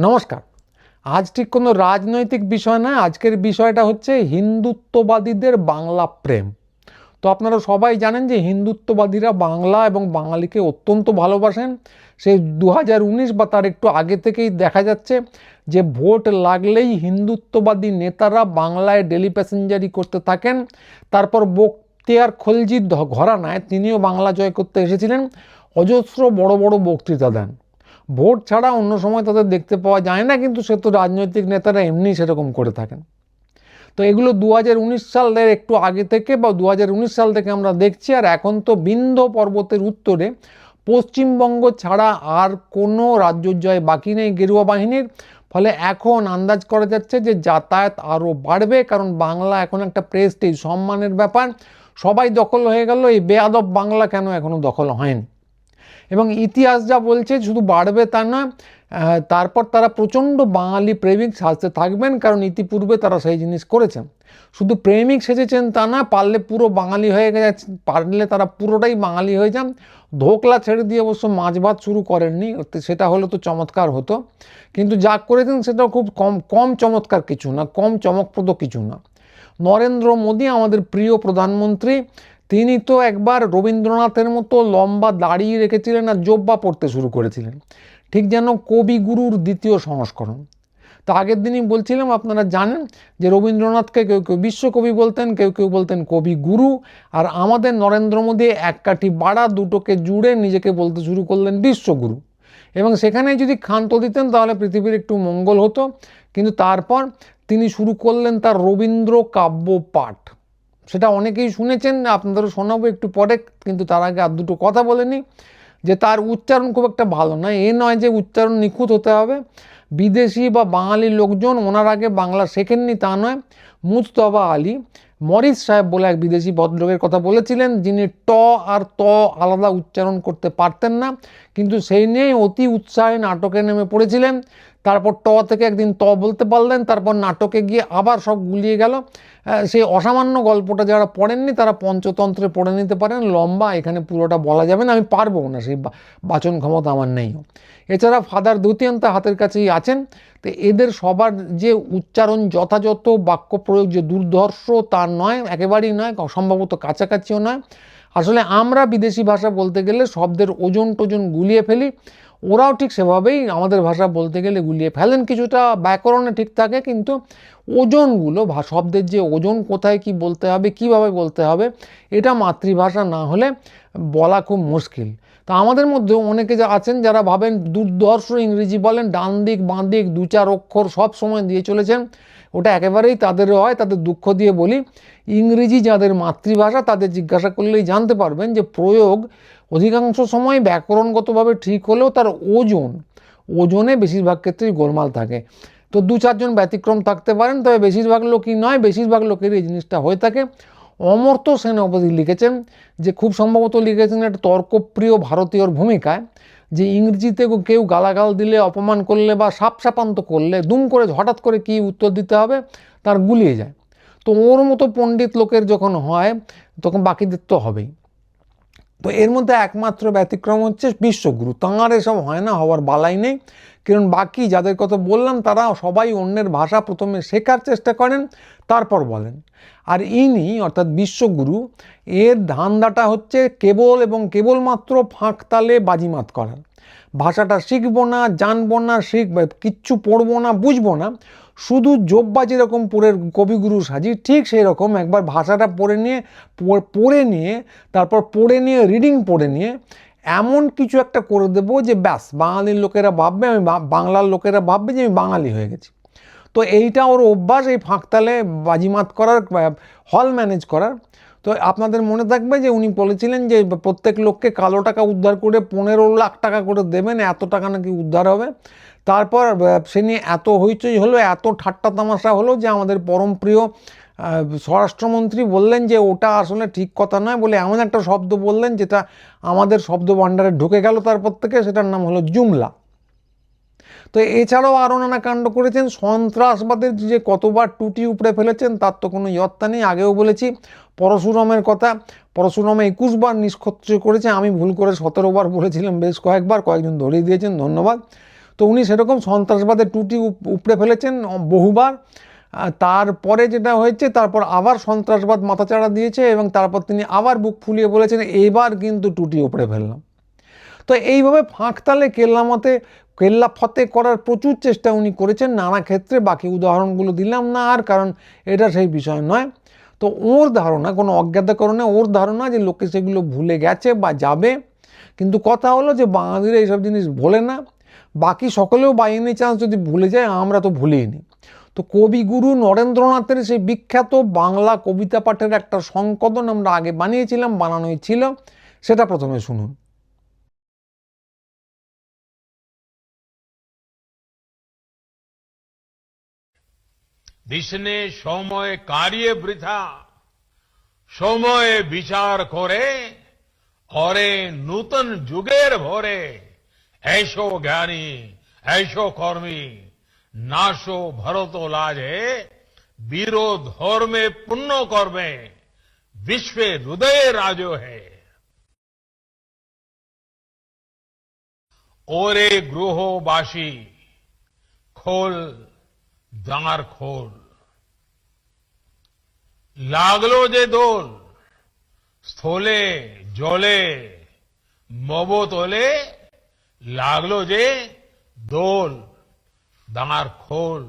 নমস্কার। আজ ঠিক কোনো রাজনৈতিক বিষয় নয়, আজকের বিষয়টা হচ্ছে হিন্দুত্ববাদীদের বাংলা প্রেম। তো আপনারা সবাই জানেন যে হিন্দুত্ববাদীরা বাংলা এবং বাঙালিকে অত্যন্ত ভালোবাসেন। সেই দু হাজার উনিশ বা তার একটু আগে থেকেই দেখা যাচ্ছে যে ভোট লাগলেই হিন্দুত্ববাদী নেতারা বাংলায় ডেলি প্যাসেঞ্জারি করতে থাকেন। তারপর বক্তিয়ার খলজির ধ- ঘরানায় তিনিও বাংলা জয় করতে এসেছিলেন। অজস্র বড় বড় বক্তৃতা দেন। ভোট ছাড়া অন্য সময় তাদের দেখতে পাওয়া যায় না, কিন্তু সে তো রাজনৈতিক নেতারা এমনি সেরকম করে থাকেন। তো এগুলো দু হাজার উনিশ সালের একটু আগে থেকে বা দু হাজার উনিশ সাল থেকে আমরা দেখছি, আর এখন তো বিন্ধ্য পর্বতের উত্তরে পশ্চিমবঙ্গ ছাড়া আর কোনো রাজ্য জয় বাকি নেই গেরুয়া বাহিনীর। ফলে এখন আন্দাজ করা যাচ্ছে যে যাতায়াত আরও বাড়বে, কারণ বাংলা এখন একটা প্রেস্টিজ সম্মানের ব্যাপার। সবাই দখল হয়ে গেল, এই বেয়াদব বাংলা কেন এখনও দখল হয়নি? এবং ইতিহাস যা বলছে শুধু বাড়বে তা না তারপর তারা প্রচণ্ড বাঙালি প্রেমিক সাজতে থাকবেন, কারণ ইতিপূর্বে তারা সেই জিনিস করেছেন। শুধু প্রেমিক সেজেছেন তা না, পারলে পুরো বাঙালি হয়ে গেছে, পারলে তারা পুরোটাই বাঙালি হয়ে যান। ধোকলা ছেড়ে দিয়ে অবশ্য মাছ ভাত শুরু করেননি সেটা হলে তো চমৎকার হতো। কিন্তু যা করেছেন সেটা খুব কম কম চমৎকার কিছু না, কম চমকপ্রদ কিছু না। নরেন্দ্র মোদী আমাদের প্রিয় প্রধানমন্ত্রী তিনি তো একবার রবীন্দ্রনাথের মতো লম্বা দাড়ি রেখেছিলেন আর জব্বা পড়তে শুরু করেছিলেন। ঠিক যেন কবিগুরুর দ্বিতীয় সংস্করণ। তা আগের দিনই বলছিলাম, আপনারা জানেন যে রবীন্দ্রনাথকে কেউ কেউ বিশ্বকবি বলতেন, কেউ কেউ বলতেন কবি গুরু, আর আমাদের নরেন্দ্র মোদী এক কাঠি বাড়া দুটোকে জুড়ে নিজেকে বলতে শুরু করলেন বিশ্বগুরু। এবং সেখানে যদি ক্ষান্ত দিতেন, তাহলে পৃথিবীর একটু মঙ্গল হতো। কিন্তু তারপর তিনি শুরু করলেন তার রবীন্দ্র কাব্য পাঠ সেটা অনেকেই শুনেছেন, আপনাদেরও শোনাবো একটু পরে, কিন্তু তার আগে আর দুটো কথা বলে নিই, যে তার উচ্চারণ খুব একটা ভালো নয়। এ নয় যে উচ্চারণ নিখুঁত হতে হবে। বিদেশি বা বাঙালি লোকজন ওনার আগে বাংলা শেখেননি তা নয়। মুস্তফা আলী, মরিস সাহেব বলে এক বিদেশি ভদ্রলোকের কথা বলেছিলেন, যিনি ট আর ত আলাদা উচ্চারণ করতে পারতেন না, কিন্তু সেই নিয়েই অতি উৎসাহে নাটকে নেমে পড়েছিলেন। তারপর ট থেকে একদিন ত বলতে পারলেন, তারপর নাটকে গিয়ে আবার সব গুলিয়ে গেল। সেই অসামান্য গল্পটা যারা পড়েননি, তারা পঞ্চতন্ত্রে পড়ে নিতে পারেন। লম্বা, এখানে পুরোটা বলা যাবে না, আমি পারব না, সেই বাচন ক্ষমতা আমার নেই। এছাড়া ফাদার দ্বিতীয়ন্ত হাতের কাছেই আছেন। তো এদের সবার যে উচ্চারণ, যথাযথ বাক্য প্রয়োগ, যে দুর্ধর্ষ, তা নয়, একেবারেই নয়, সম্ভবত কাছাকাছিও নয়। আসলে আমরা বিদেশি ভাষা বলতে গেলে শব্দের ওজন টোজন গুলিয়ে ফেলি। ওরাও ঠিক সেভাবেই আমাদের ভাষা বলতে গেলে গুলিয়ে ফেলেন কিছুটা, ব্যাকরণে ঠিক থাকে, কিন্তু ওজনগুলো শব্দের যে ওজন কোথায় কি বলতে হবে, কীভাবে বলতে হবে, এটা মাতৃভাষা না হলে বলা খুব মুশকিল। তা আমাদের মধ্যে অনেকে যা আছেন যারা ভাবেন দুর্ধর্ষ ইংরেজি বলেন ডান দিক বাঁ দিক দু চার অক্ষর সব সময় দিয়ে চলেছেন ওটা একেবারেই তাদের হয়, তাদের দুঃখ দিয়ে বলি। ইংরেজি যাদের মাতৃভাষা, তাদের জিজ্ঞাসা করলেই জানতে পারবেন যে প্রয়োগ অধিকাংশ সময় ব্যাকরণগতভাবে ঠিক হলেও তার ওজন, ওজনে বেশিরভাগ ক্ষেত্রেই গোলমাল থাকে। তো দু চারজন ব্যতিক্রম থাকতে পারেন, তবে বেশিরভাগ লোকই নয়, বেশিরভাগ লোকের এই জিনিসটা হয়ে থাকে। অমর্ত্য সেনাপতি লিখেছেন যে, খুব সম্ভবত লিখেছেন একটা তর্কপ্রিয় ভারতীয়র ভূমিকায়। যে ইংরেজিতে কেউ গালাগাল দিলে, অপমান করলে বা সাপসাপান্ত করলে, দুম করে হঠাৎ করে কি উত্তর দিতে হবে? তার গুলিয়ে যায়। তো ওর মতো পণ্ডিত লোকের যখন হয়, তখন বাকিদের তো হবেই। তো এর মধ্যে একমাত্র ব্যতিক্রম হচ্ছে বিশ্বগুরু। তাঁর এসব হয় না, হওয়ার বালাই নেই। কারণ বাকি যাদের কথা বললাম, তারা সবাই অন্যের ভাষা প্রথমে শেখার চেষ্টা করেন, তারপর বলেন। আর ইনি, অর্থাৎ বিশ্বগুরু, এর ধান্দাটা হচ্ছে কেবল এবং কেবলমাত্র ফাঁক তালে বাজিমাত করার ভাষাটা শিখব না, জানব না শিখ কিচ্ছু পড়ব না, বুঝব না। শুধু জোব্বা যেরকম পড়ে কবিগুরু সাজি ঠিক সেই রকম একবার ভাষাটা পড়ে নিয়ে পড়ে নিয়ে, তারপর পড়ে নিয়ে রিডিং পড়ে নিয়ে, এমন কিছু একটা করে দেবো যে ব্যাস, বাঙালির লোকেরা ভাববে, আমি বাংলার লোকেরা ভাববে যে আমি বাঙালি হয়ে গেছি। তো এইটা ওর অভ্যাস, এই ফাঁকতালে বাজিমাত করার হল ম্যানেজ করার। তো আপনাদের মনে থাকবে যে উনি বলেছিলেন যে প্রত্যেক লোককে কালো টাকা উদ্ধার করে পনেরো লাখ টাকা করে দেবেন, এত টাকা নাকি উদ্ধার হবে। তারপর সে নিয়ে এত হইচই হলো, এত ঠাট্টা তামাশা হলো যে আমাদের পরম প্রিয় স্বরাষ্ট্রমন্ত্রী বললেন যে ওটা আসলে ঠিক কথা নয় বলে এমন একটা শব্দ বললেন যেটা আমাদের শব্দ ভাণ্ডারে ঢুকে গেল তারপর থেকে, সেটার নাম হলো জুমলা। তো এছাড়াও আরও নানা কাণ্ড করেছেন, সন্ত্রাসবাদের যে কতবার টুটি উপড়ে ফেলেছেন, তার তো কোনো ইয়ত্তা নেই। আগেও বলেছি, পরশুরামের কথা, পরশুরামে একুশবার নিষ্কর্ষ করেছে, আমি ভুল করে সতেরোবার বলেছিলাম, বেশ কয়েকবার, কয়েকজন ধরিয়ে দিয়েছেন, ধন্যবাদ। তো উনি সেরকম সন্ত্রাসবাদের টুটি উপড়ে ফেলেছেন বহুবার। তারপরে যেটা হয়েছে, তারপর আবার সন্ত্রাসবাদ মাথাচাড়া দিয়েছে এবং তারপর তিনি আবার বুক ফুলিয়ে বলেছেন এবার কিন্তু টুটি উপড়ে ফেললাম। তো এইভাবে ফাঁকতালে কেল্লামতে, কেল্লা ফতে করার প্রচুর চেষ্টা উনি করেছেন, নানা ক্ষেত্রে বাকি উদাহরণগুলো দিলাম না আর, কারণ এটা সেই বিষয় নয়। তো ওর ধারণা, কোনো অজ্ঞাত কারণে ওর ধারণা যে লোকে সেগুলো ভুলে গেছে বা যাবে, কিন্তু কথা হলো যে বাঙালিরা এইসব জিনিস ভোলে না। বাকি সকলেও বাই এনি চান্স যদি ভুলে যায়, আমরা তো ভুলিনি তো কবিগুরু নরেন্দ্রনাথের সেই বিখ্যাত বাংলা কবিতা পাঠের একটা সংকলন আমরা আগে বানিয়েছিলাম, বানানোই ছিল। সেটা প্রথমে শুনুন। দিশনে সময় কারিয়ে বৃথা, সময় বিচার করে অরে নূতন যুগের ভরে। ऐशो ज्ञानी ऐशो কর্মী নাশো ভরত লাজে বীরো ধর্মে পুণ্য কর্মে বিশ্বে হৃদয়ে রাজো হে ওরে গৃহবাসী খোল দাঁড় খোল লাগলো যে দোল স্থলে জলে মবতলে লাগল যে দোল দাঁড় খোল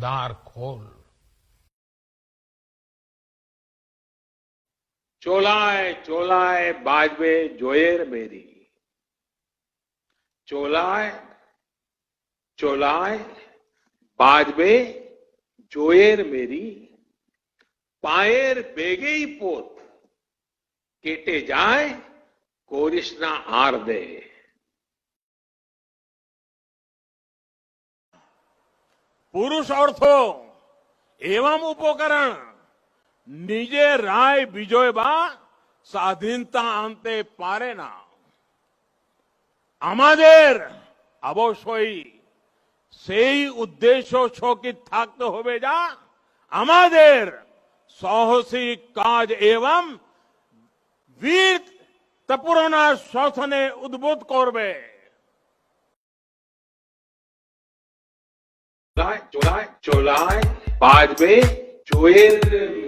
দাঁড় খোল চোলায় চোলায় বাজবে জয়ের বেরি চোলায় চোলায় বাজবে জয়ের মেরি পায়ের বেগেই পোত কেটে যায় করিস না আর দে পুরুষ অর্থ। এবং উপকরণ। নিজের রায় বিজয় বা স্বাধীনতা আনতে পারে না। আমাদের অবশ্যই সেই উদ্দেশ্য শোকিত থাকতে হবে যা আমাদের সাহসী কাজ এবং বীর তপুরনা শাসনে উদ্বুদ্ধ করবে। বাজবে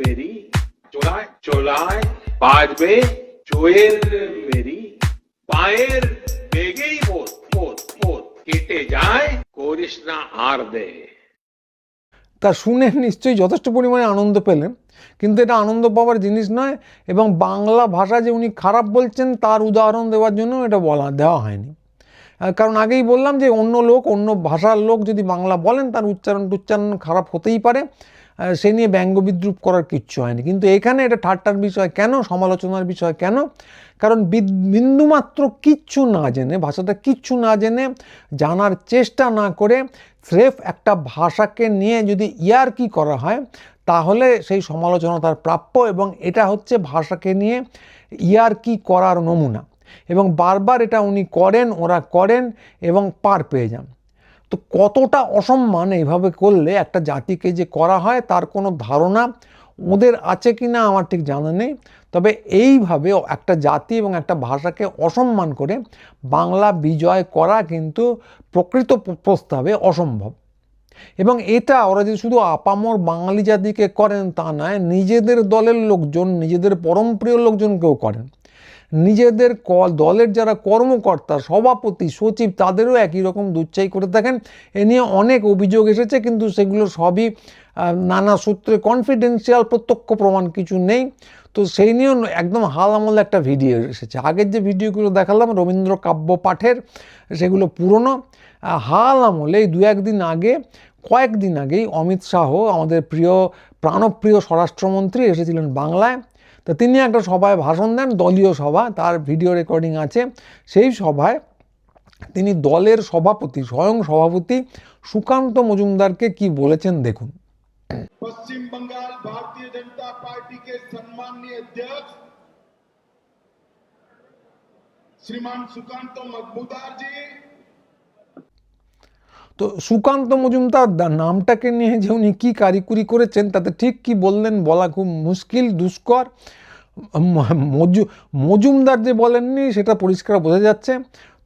মেরি। বাজবে মেরি। পায়ের বেগেই কেটে যায়, করিস না আর দে। তা শুনে নিশ্চয়ই যথেষ্ট পরিমাণে আনন্দ পেলেন, কিন্তু এটা আনন্দ পাওয়ার জিনিস নয়, এবং বাংলা ভাষা যে উনি খারাপ বলছেন, তার উদাহরণ দেওয়ার জন্য এটা বলা, দেওয়া হয়নি। কারণ আগেই বললাম যে অন্য লোক, অন্য ভাষার লোক যদি বাংলা বলেন, তার উচ্চারণ টুচ্চারণ খারাপ হতেই পারে। সে নিয়ে ব্যঙ্গ বিদ্রুপ করার কিচ্ছু হয়নি। কিন্তু এখানে এটা ঠাট্টার বিষয় কেন, সমালোচনার বিষয় কেন? কারণ বিন্দুমাত্র কিচ্ছু না জেনে, ভাষাটা কিচ্ছু না জেনে, জানার চেষ্টা না করে স্রেফ একটা ভাষাকে নিয়ে যদি ইয়ার কি করা হয়, তাহলে সেই সমালোচনা তার প্রাপ্য এবং এটা হচ্ছে ভাষাকে নিয়ে ইয়ার কি করার নমুনা। এবং বারবার এটা উনি করেন, ওরা করেন এবং পার পেয়ে যান। তো কতটা অসম্মান এইভাবে করলে একটা জাতিকে যে করা হয় তার কোনো ধারণা ওদের আছে কি না আমার ঠিক জানা নেই। তবে এইভাবে একটা জাতি এবং একটা ভাষাকে অসম্মান করে বাংলা বিজয় করা কিন্তু প্রকৃত প্রস্তাবে অসম্ভব। এবং এটা ওরা যদি শুধু আপামর বাঙালি জাতিকে করেন তা নয়, নিজেদের দলের লোকজন, নিজেদের পরমপ্রিয় লোকজনকেও করেন। নিজেদের ক- দলের যারা কর্মকর্তা, সভাপতি, সচিব, তাদেরও একই রকম দুচ্ছাই করে থাকেন। এ নিয়ে অনেক অভিযোগ এসেছে, কিন্তু সেগুলো সবই নানা সূত্রে কনফিডেন্সিয়াল প্রত্যক্ষ প্রমাণ কিছু নেই। তো সেই নিয়েও একদম হাল আমলে একটা ভিডিও এসেছে। আগের যে ভিডিওগুলো দেখালাম, রবীন্দ্র কাব্য পাঠের, সেগুলো পুরনো। হাল আমলে এই দু একদিন আগে, কয়েকদিন আগেই অমিত শাহ, আমাদের প্রিয়, প্রাণপ্রিয় স্বরাষ্ট্রমন্ত্রী এসেছিলেন বাংলায়। তো তিনি একটা সভায় ভাষণ দেন, দলীয় সভা, তার ভিডিও রেকর্ডিং আছে। সেই সভায় তিনি দলের সভাপতি, স্বয়ং সভাপতি সুকান্ত মজুমদারকে কি বলেছেন দেখুন। পশ্চিম বঙ্গাল ভারতীয় জনতা পার্টি কে সম্মানীয় অধ্যক্ষ শ্রীমান সুকান্ত মজুমদার জি তো সুকান্ত মজুমদার নামটাকে নিয়ে যে উনি কী কারিকুরি করেছেন, তাতে ঠিক কি বললেন বলা খুব মুশকিল, দুষ্কর। মজু, মজুমদার যে বলেননি, সেটা পরিষ্কার বোঝা যাচ্ছে।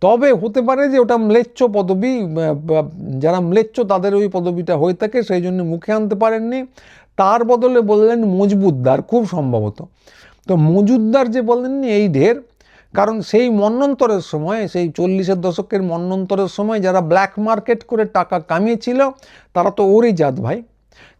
তবে হতে পারে যে ওটা ম্লেচ্ছ পদবি যারা ম্লেচ্ছ তাদের ওই পদবিটা হয়ে থাকে, সেই জন্য মুখে আনতে পারেননি। তার বদলে বললেন মজবুতদার, খুব সম্ভবত। তো মজুদ্দার যে বললেননি এই ঢের কারণ সেই মন্নন্তরের সময়, সেই চল্লিশের দশকের মন্নন্তরের সময় যারা ব্ল্যাক মার্কেট করে টাকা কামিয়েছিল, তারা তো ওরই জাত ভাই।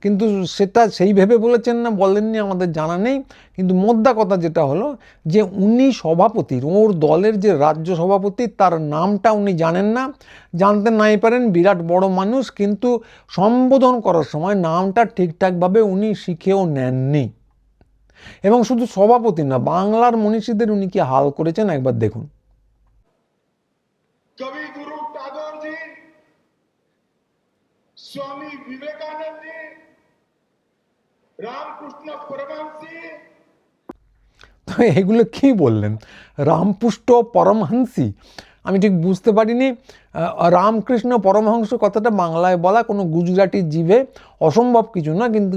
কিন্তু সেটা সেই ভেবে বলেছেন না, বলেননি, আমাদের জানা নেই। কিন্তু মোদ্দা কথা যেটা হলো যে, উনি সভাপতির ওর দলের যে রাজ্য সভাপতি, তার নামটা উনি জানেন না। জানতে নাই পারেন, বিরাট বড় মানুষ, কিন্তু সম্বোধন করার সময় নামটা ঠিকঠাকভাবে উনি শিখেও নেননি। এবং শুধু সভাপতি না বাংলার মনীষীদের উনি কি হাল করেছেন একবার দেখুন। টাগোরজি স্বামী রামকৃষ্ণ তো এগুলো কি বললেন? রামপুষ্ট পরমহংসী আমি ঠিক বুঝতে পারিনি রামকৃষ্ণ পরমহংস কথাটা বাংলায় বলা কোনো গুজরাটি জীবে অসম্ভব কিছু না, কিন্তু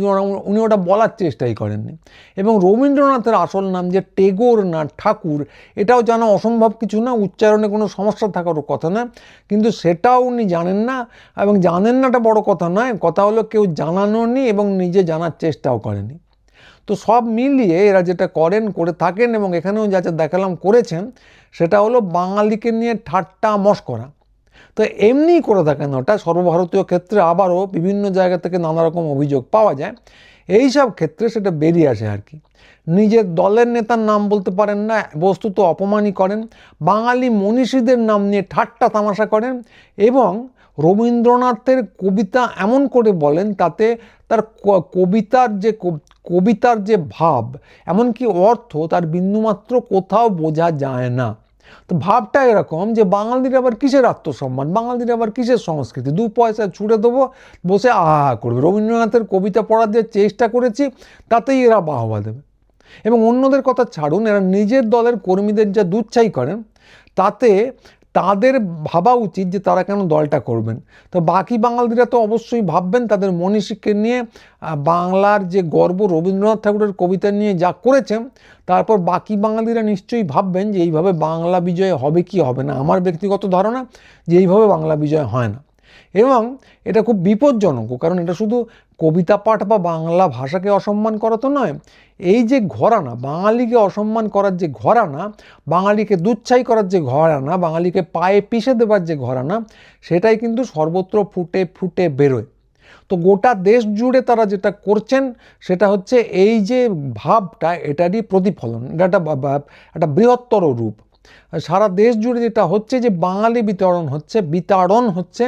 উনি ওটা বলার চেষ্টাই করেননি। এবং রবীন্দ্রনাথের আসল নাম যে টেগোর না ঠাকুর, এটাও জানা অসম্ভব কিছু না, উচ্চারণে কোনো সমস্যা থাকারও কথা না, কিন্তু সেটাও উনি জানেন না, এবং জানেন নাটা বড় কথা নয়, কথা হলো কেউ জানানো নি এবং নিজে জানার চেষ্টাও করেনি তো সব মিলিয়ে এরা যেটা করেন, করে থাকেন এবং এখানেও যা যা দেখালাম করেছেন, সেটা হলো বাঙালিকে নিয়ে ঠাট্টা মস্করা তো এমনিই করে থাকেন ওটা। সর্বভারতীয় ক্ষেত্রে আবারও বিভিন্ন জায়গা থেকে নানা রকম অভিযোগ পাওয়া যায়। এই সব ক্ষেত্রে সেটা বেরিয়ে আসে আর কি। নিজের দলের নেতার নাম বলতে পারেন না, বস্তুত অপমানই করেন। বাঙালি মনীষীদের নাম নিয়ে ঠাট্টা তামাশা করেন এবং রবীন্দ্রনাথের কবিতা এমন করে বলেন তাতে তার কবিতার যে কব- কবিতার যে ভাব, এমনকি অর্থ তার বিন্দুমাত্র কোথাও বোঝা যায় না। তো ভাবটা এরকম যে বাঙালির আবার কিসের আত্মসম্মান? বাঙালির আবার কিসের সংস্কৃতি? দু পয়সা ছুড়ে দেবো, বসে আহা করবে। রবীন্দ্রনাথের কবিতা পড়ার যে চেষ্টা করেছি, তাতেই এরা বাহবা দেবে। এবং অন্যদের কথা ছাড়ুন, এরা নিজের দলের কর্মীদের যা দুচ্ছাই করেন, তাতে তাদের ভাবা উচিত যে তারা কেন দলটা করবেন। তো বাকি বাঙালিরা তো অবশ্যই ভাববেন তাদের মনীষীকে নিয়ে বাংলার যে গর্ব রবীন্দ্রনাথ ঠাকুরের কবিতা নিয়ে যা করেছেন, তারপর বাকি বাঙালিরা নিশ্চয়ই ভাববেন যে এইভাবে বাংলা বিজয় হবে কি হবে না। আমার ব্যক্তিগত ধারণা যে এইভাবে বাংলা বিজয় হয় না। এবং এটা খুব বিপজ্জনকও কারণ এটা শুধু কবিতা পাঠ বা বাংলা ভাষাকে অসম্মান করা তো নয়, এই যে ঘরানা, বাঙালিকে অসম্মান করার যে ঘরানা, বাঙালিকে দুচ্ছাই করার যে ঘরানা, বাঙালিকে পায়ে পিষে দেবার যে ঘরানা, সেটাই কিন্তু সর্বত্র ফুটে ফুটে বেরোয়। তো গোটা দেশ জুড়ে তারা যেটা করছেন, সেটা হচ্ছে এই যে ভাবটা, এটারই প্রতিফলন, এটা একটা বৃহত্তর রূপ। সারা দেশ জুড়ে যেটা হচ্ছে যে বাঙালি বিতরণ হচ্ছে বিতাড়ন হচ্ছে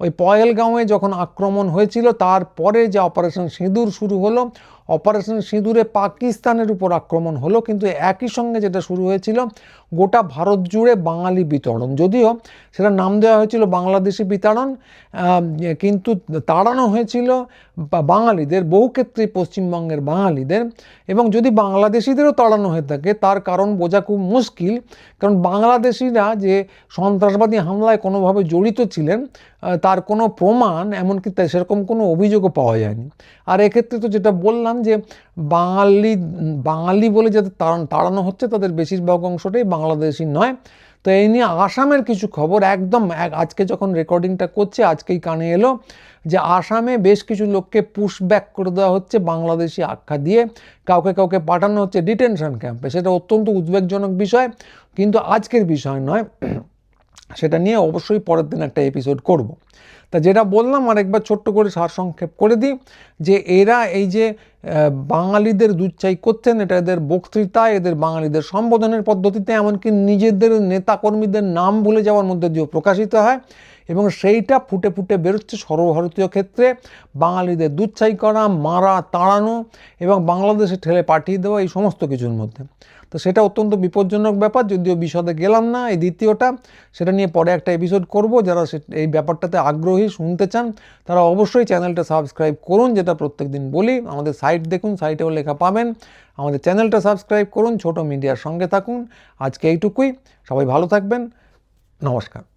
ওই পয়েলগাঁওয়ে যখন আক্রমণ হয়েছিল তারপরে যে অপারেশন সিঁদুর শুরু হলো অপারেশন সিঁদুরে পাকিস্তানের উপর আক্রমণ হলো কিন্তু একই সঙ্গে যেটা শুরু হয়েছিল গোটা ভারত জুড়ে বাঙালি বিতরণ। যদিও সেটা নাম দেওয়া হয়েছিল বাংলাদেশি আহ, কিন্তু তাড়ানো হয়েছিল বাঙালিদের বহু ক্ষেত্রেই পশ্চিমবঙ্গের বাঙালিদের এবং যদি বাংলাদেশিদেরও তাড়ানো হয়ে থাকে তার কারণ বোঝা খুব মুশকিল কারণ বাংলাদেশিরা যে সন্ত্রাসবাদী হামলায় কোনোভাবে জড়িত ছিলেন তার কোনো প্রমাণ, এমনকি সেরকম কোনো অভিযোগও পাওয়া যায়নি। আর এক্ষেত্রে তো যেটা বললাম যে, বাঙালি বাঙালি বলে যাদের তাড়ান- তাড়ানো হচ্ছে, তাদের বেশিরভাগ অংশটাই বাংলাদেশি নয়। তো এই নিয়ে আসামের কিছু খবর একদম এক- আজকে যখন রেকর্ডিংটা করছে, আজকেই কানে এলো যে আসামে বেশ কিছু লোককে পুশব্যাক করে দেওয়া হচ্ছে বাংলাদেশি আখ্যা দিয়ে। কাউকে কাউকে পাঠানো হচ্ছে ডিটেনশন ক্যাম্পে সেটা অত্যন্ত উদ্বেগজনক বিষয়, কিন্তু আজকের বিষয় নয়। সেটা নিয়ে অবশ্যই পরের দিন একটা এপিসোড করব। তা যেটা বললাম আর একবার ছোট্ট করে সারসংক্ষেপ করে দিই যে এরা এই যে বাঙালিদের দুচ্ছাই করছেন, এটা এদের বক্তৃতা, এদের বাঙালিদের সম্বোধনের পদ্ধতিতে, এমনকি নিজেদের নেতাকর্মীদের নাম ভুলে যাওয়ার মধ্যে দিয়েও প্রকাশিত হয় এবং সেইটা ফুটে ফুটে বেরোচ্ছে সর্বভারতীয় ক্ষেত্রে। বাঙালিদের দুচ্ছাই করা মারা, তাড়ানো এবং বাংলাদেশে ঠেলে পাঠিয়ে দেওয়া এই সমস্ত কিছুর মধ্যে। তো সেটা অত্যন্ত বিপজ্জনক ব্যাপার, যদিও বিশদে গেলাম না এই দ্বিতীয়টা। সেটা নিয়ে পরে একটা এপিসোড করব। যারা এই ব্যাপারটাতে আগ্রহী শুনতে চান, তারা অবশ্যই চ্যানেলটা সাবস্ক্রাইব করুন, যেটা প্রত্যেক দিন বলি। আমাদের সাইট দেখুন সাইটেও লেখা পাবেন। আমাদের চ্যানেলটা সাবস্ক্রাইব করুন, ছোট মিডিয়ার সঙ্গে থাকুন। আজকে এইটুকুই। সবাই ভালো থাকবেন। নমস্কার।